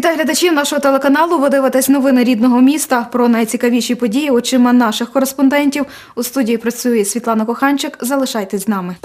Вітаю глядачів нашого телеканалу. Ви дивитесь новини рідного міста про найцікавіші події очима наших кореспондентів. У студії працює Світлана Коханчик. Залишайтесь з нами.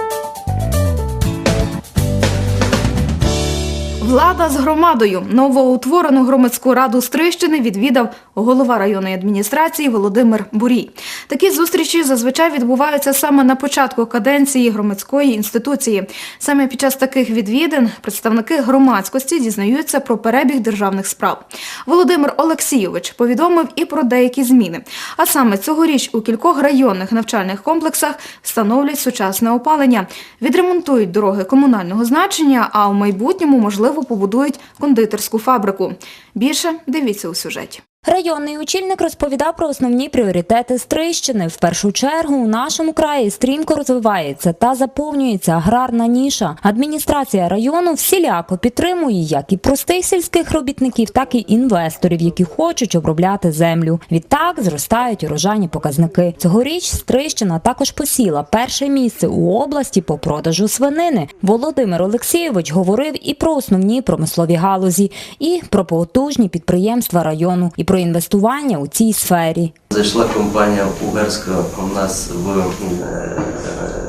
Влада з громадою новоутворену громадську раду Стрищини відвідав голова районної адміністрації Володимир Бурій. Такі зустрічі зазвичай відбуваються саме на початку каденції громадської інституції. Саме під час таких відвідин представники громадськості дізнаються про перебіг державних справ. Володимир Олексійович повідомив і про деякі зміни. А саме цьогоріч у кількох районних навчальних комплексах встановлять сучасне опалення, відремонтують дороги комунального значення, а у майбутньому можливо побудують кондитерську фабрику. Більше дивіться у сюжеті. Районний очільник розповідав про основні пріоритети Стрищини. В першу чергу у нашому краї стрімко розвивається та заповнюється аграрна ніша. Адміністрація району всіляко підтримує як і простих сільських робітників, так і інвесторів, які хочуть обробляти землю. Відтак зростають урожайні показники. Цьогоріч Стрищина також посіла перше місце у області по продажу свинини. Володимир Олексійович говорив і про основні промислові галузі, і про потужні підприємства району, і про інвестування у цій сфері. Зайшла компанія Угерська у нас в е,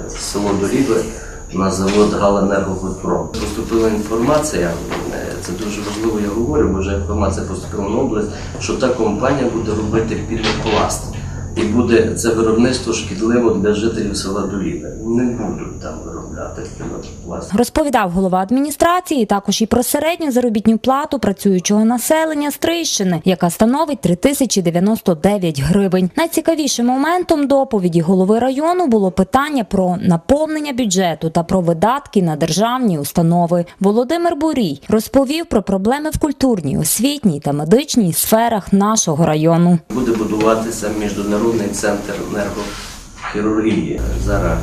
село Доріби на завод Галенергопром. Поступила інформація, е, це дуже важливо, я говорю, бо вже інформація поступила на область, що та компанія буде робити пінопласт. І буде це виробництво шкідливо для жителів села Доріби. Не будуть там виробляти. Розповідав голова адміністрації також і про середню заробітну плату працюючого населення Стрищини, яка становить 3099 гривень. Найцікавішим моментом доповіді голови району було питання про наповнення бюджету та про видатки на державні установи. Володимир Бурій розповів про проблеми в культурній, освітній та медичній сферах нашого району. Буде будуватися міжнародний центр енергохірургії. Зараз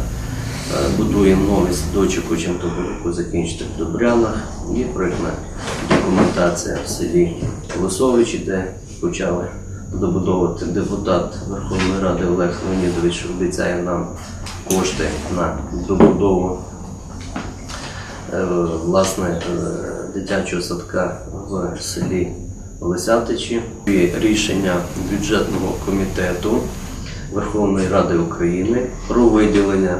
будуємо новий садочок, хочемо того року закінчити в Добрянах. Є проєктна документація в селі Лосовичі, де почали добудовувати депутат Верховної Ради Олег Леонідович обіцяє нам кошти на добудову е, власне е, дитячого садка в селі Лисятичі. І Рішення бюджетного комітету Верховної Ради України про виділення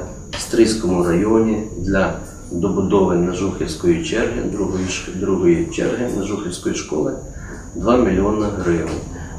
Стрийському районі для добудови Нажухівської черги, другої, другої черги Нажухівської школи 2 мільйони гривень.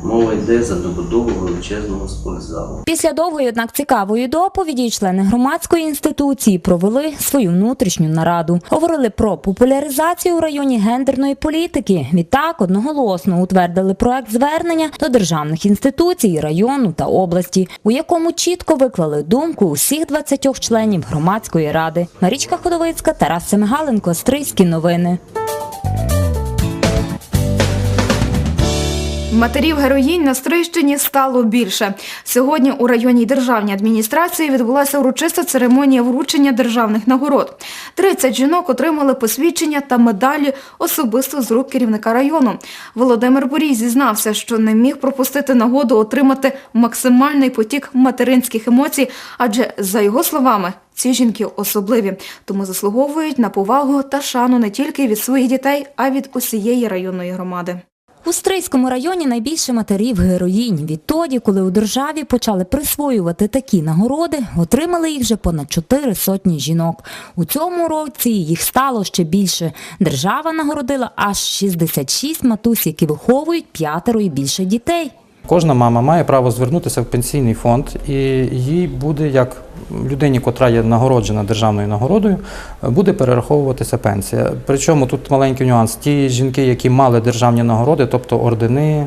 Мова йде за добудову величезного спортзалу. Після довгої, однак цікавої доповіді, члени громадської інституції провели свою внутрішню нараду. Говорили про популяризацію у районі гендерної політики. Відтак одноголосно утвердили проект звернення до державних інституцій району та області, у якому чітко виклали думку усіх 20 членів громадської ради. Марічка Ходовицька, Тарас Семигаленко, Стрийські новини. Матерів героїнь на Стрищині стало більше. Сьогодні у районній державній адміністрації відбулася урочиста церемонія вручення державних нагород. 30 жінок отримали посвідчення та медалі особисто з рук керівника району. Володимир Борій зізнався, що не міг пропустити нагоду отримати максимальний потік материнських емоцій, адже за його словами. Ці жінки особливі, тому заслуговують на повагу та шану не тільки від своїх дітей, а й від усієї районної громади. У Стрийському районі найбільше матерів героїнь. Відтоді, коли у державі почали присвоювати такі нагороди, отримали їх вже понад чотири сотні жінок. У цьому році їх стало ще більше. Держава нагородила аж 66 матусь, які виховують п'ятеро і більше дітей. Кожна мама має право звернутися в пенсійний фонд, і їй буде як людині, котра є нагороджена державною нагородою, буде перераховуватися пенсія. Причому тут маленький нюанс: ті жінки, які мали державні нагороди, тобто ордени,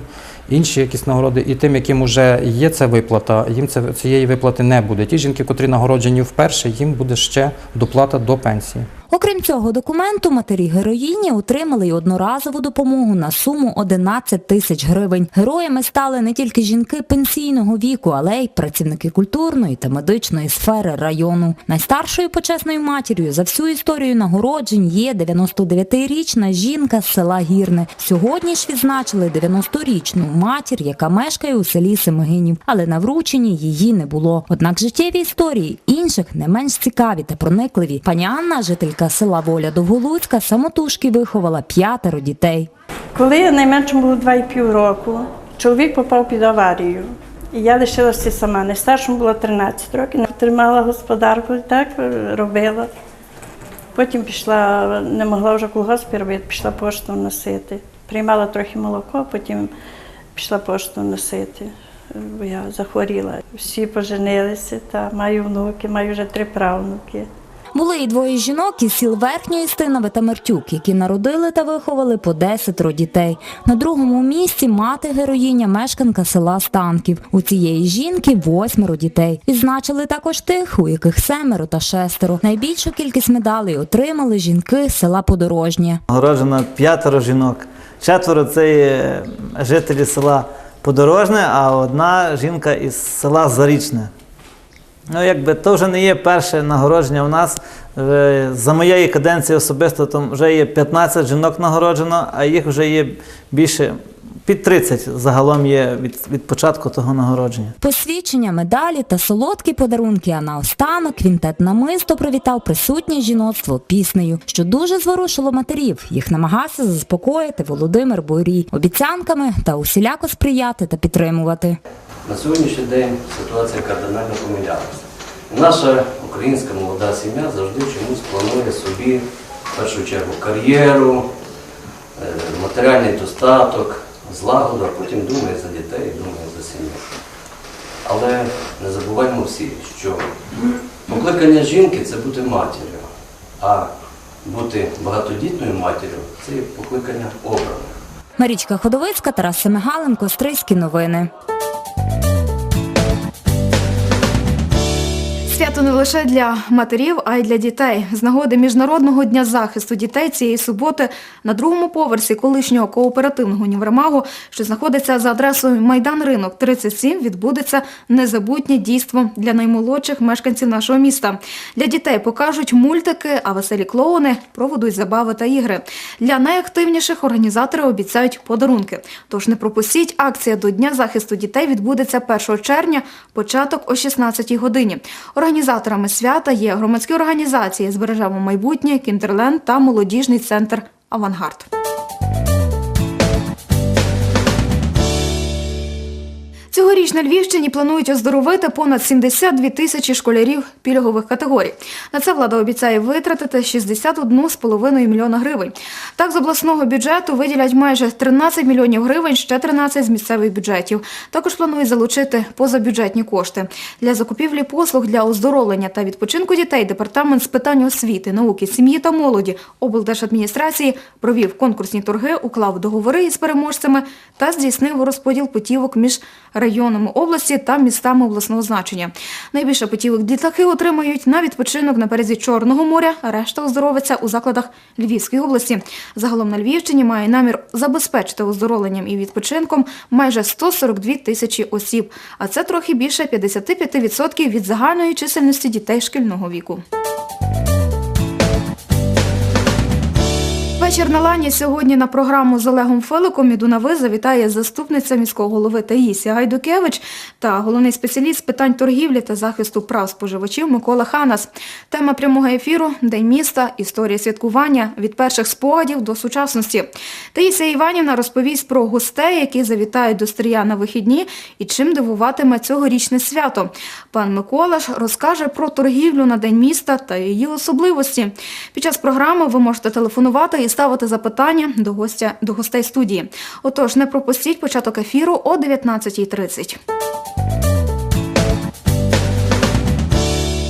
інші якісь нагороди, і тим, яким вже є ця виплата, їм це, цієї виплати не буде. Ті жінки, котрі нагороджені вперше, їм буде ще доплата до пенсії. Окрім цього документу, матері героїні отримали й одноразову допомогу на суму 11 тисяч гривень. Героями стали не тільки жінки пенсійного віку, але й працівники культурної та медичної сфери району. Найстаршою почесною матір'ю за всю історію нагороджень є 99-річна жінка з села Гірне. Сьогодні ж відзначили 90-річну матір, яка мешкає у селі Семигинів, але на врученні її не було. Однак життєві історії інших не менш цікаві та проникливі. Пані Анна, жителька села Воля Довголуцька, самотужки виховала п'ятеро дітей. Коли найменшому було 2,5 року, чоловік попав під аварію. І я лишилася сама. Найстаршому було 13 років. Тримала господарку, так робила. Потім пішла, не могла вже колгоспі робити, пішла пошту носити. Приймала трохи молоко, потім пішла пошту носити. Я захворіла. Всі поженилися, та маю внуки, маю вже три правнуки. Були і двоє жінок із сіл Верхньої Стинове та Мертюк, які народили та виховали по десятеро дітей. На другому місці мати героїня, мешканка села Станків. У цієї жінки восьмеро дітей. Відзначили також тих, у яких семеро та шестеро. Найбільшу кількість медалей отримали жінки з села Подорожнє. Нагороджено п'ятеро жінок. Четверо це жителі села Подорожне, а одна жінка із села Зарічне. Ну, якби то вже не є перше нагородження у нас. Е, За моєї каденції особисто там вже є 15 жінок нагороджено, а їх вже є більше під 30 загалом є від, від початку того нагородження. Посвідчення, медалі та солодкі подарунки. А наостанок квінтет намисто привітав присутнє жіноцтво піснею, що дуже зворушило матерів. Їх намагався заспокоїти Володимир Борій обіцянками та усіляко сприяти та підтримувати. На сьогоднішній день ситуація кардинально помінялася. Наша українська молода сім'я завжди чомусь планує собі в першу чергу кар'єру, е, матеріальний достаток, злагоду, а потім думає за дітей, думає за сім'ю. Але не забуваємо всі, що покликання жінки це бути матір'ю, а бути багатодітною матір'ю це покликання обраних. Марічка Ходовицька, Тарас Семигаленко, Стрийські новини. Свято не лише для матерів, а й для дітей. З нагоди Міжнародного дня захисту дітей цієї суботи на другому поверсі колишнього кооперативного універмагу, що знаходиться за адресою Майдан Ринок 37, відбудеться незабутнє дійство для наймолодших мешканців нашого міста. Для дітей покажуть мультики, а веселі клоуни проведуть забави та ігри. Для найактивніших організатори обіцяють подарунки. Тож не пропустіть, акція до Дня захисту дітей відбудеться 1 червня, початок о 16 годині. Організаторами свята є громадські організації Збережемо майбутнє, Кінтерленд та молодіжний центр Авангард. Цьогоріч на Львівщині планують оздоровити понад 72 тисячі школярів пільгових категорій. На це влада обіцяє витратити 61,5 мільйона гривень. Так, з обласного бюджету виділять майже 13 мільйонів гривень, ще 13 з місцевих бюджетів. Також планують залучити позабюджетні кошти. Для закупівлі послуг для оздоровлення та відпочинку дітей департамент з питань освіти, науки, сім'ї та молоді облдержадміністрації провів конкурсні торги, уклав договори із переможцями та здійснив розподіл путівок між районами області та містами обласного значення. Найбільше путівок дітлахи отримають на відпочинок на березі Чорного моря, решта оздоровиться у закладах Львівської області. Загалом на Львівщині має намір забезпечити оздоровленням і відпочинком майже 142 тисячі осіб, а це трохи більше 55% від загальної чисельності дітей шкільного віку. Вечір на лані сьогодні на програму з Олегом Феликом і Дунави завітає заступниця міського голови Таїсія Гайдукевич та головний спеціаліст з питань торгівлі та захисту прав споживачів Микола Ханас. Тема прямого ефіру День міста, історія святкування від перших спогадів до сучасності. Таїсія Іванівна розповість про гостей, які завітають до Стрия на вихідні і чим дивуватиме цьогорічне свято. Пан Микола ж розкаже про торгівлю на День міста та її особливості. Під час програми ви можете телефонувати і ставити запитання до гостя до гостей студії. Отож, не пропустіть початок ефіру о 19.30.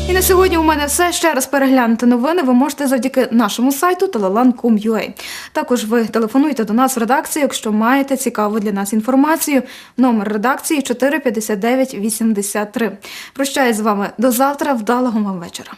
І на сьогодні у мене все. Ще раз переглянути новини ви можете завдяки нашому сайту telelan.com.ua. Також ви телефонуйте до нас в редакцію, якщо маєте цікаву для нас інформацію. Номер редакції 45983. Прощаюсь з вами до завтра. Вдалого вам вечора.